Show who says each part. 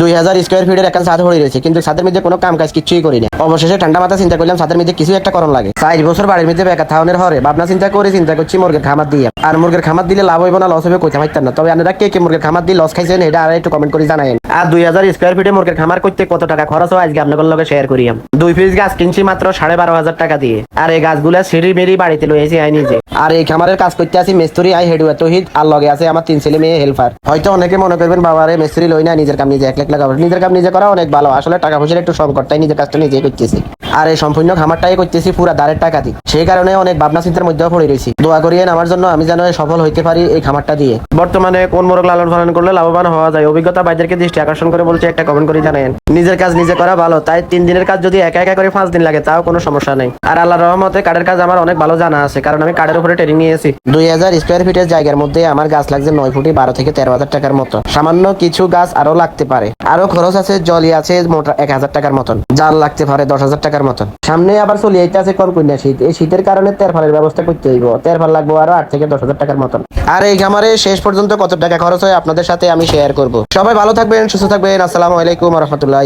Speaker 1: দুই হাজার স্কোয়ার ফিটের একটা ছাদ হয়ে রয়েছে, কিন্তু ছাদের মধ্যে কোনো কাম কাজ কিছুই করি না অবশেষে ঠান্ডা মাথা চিন্তা করলাম, ছাদের মধ্যে কিছু একটা করণ লাগে। চার বছর বাড়ির মধ্যে বেকার থাউনের হরে, ভাবনা চিন্তা করে চিন্তা করছি মুরগের খামার দিয়ে। আর মুরগের খামার দিলে লাভ হইব না লস হবে কইতে পারতাম না। তবে আপনারা কে কে মুরগের খামার দিয়ে লস খাইছেন, এটা আর একটু কমেন্ট করে জানায়েন। আর দুই হাজার স্কোয়ার ফিটে মুরগের খামার করতে কত টাকা খরচ হয়, আজকে আপনাদের লগে শেয়ার করি দুই পিস গাছ কিনছি মাত্র সাড়ে বারো হাজার টাকা দিয়ে। আর এই গাছগুলা সিঁড়ি মেরি বাড়িতে লইয়েছি আই নিজে। আর এই খামারের কাজ করতে আছি মেস্তুরি, আই হেডুয়া তহিদ আর লগে আছে আমার তিন ছেলে মেয়ে হেল্পার হয়তো অনেকে মনে করবেন, বাবারে, মেস্তুরি লই না, নিজের কাম নিজে এক লাখ নিজের কাম নিজে করা অনেক ভালো। আসলে টাকা পয়সার একটু সংকট তাই নিজের কাজটা নিজেই করতেছি। আর এই সম্পূর্ণ খামারটাই করতেছি পুরা দাঁড়ের টাকা দিয়ে। সেই কারণে অনেক ভাবনা চিন্তার মধ্যেও পড়ে রয়েছি। দোয়া করিয়েন আমার জন্য আমি যেন সফল হইতে পারি এই খামারটা দিয়ে। বর্তমানে কোন মোরগ লালন পালন করলে লাভবান হওয়া যায়? অভিজ্ঞতা বাইদেরকে দৃষ্টি আকর্ষণ করে বলছে একটা কমেন্ট করে জানায়েন। নিজের কাজ নিজে করা ভালো তাই তিন দিনের কাজ যদি একা একা করে পাঁচ দিন লাগে তাও কোনো সমস্যা নেই। আর আল্লাহ রহমতে কাঠের কাজ আমার অনেক ভালো জানা আছে কারণ আমি কাঠের উপরে ট্রেনিং নিয়েছি। দুই হাজার স্কোয়ার ফিটের জায়গার মধ্যে আমার গাছ লাগছে নয় ফুটি বারো থেকে তেরো হাজার টাকার মতো। সামান্য কিছু গাছ আরও লাগতে পারে। আরও খরচ আছে জলই আছে, মোটা এক হাজার টাকার মতন। জাল লাগতে পারে দশ হাজার টাকার মতন। সামনে আবার চলে এটা আছে কনকন্যা শীত। এই শীতের কারণে তেরফালের ব্যবস্থা করতে হইব। তেরফাল লাগবো আরও আট থেকে দশ হাজার টাকার মতন। আর এই খামারে শেষ পর্যন্ত কত টাকা খরচ হয় আপনাদের সাথে আমি শেয়ার করব। সবাই ভালো থাকবেন, সুস্থ থাকবেন। আসসালামু আলাইকুম রহমতুল্লাহ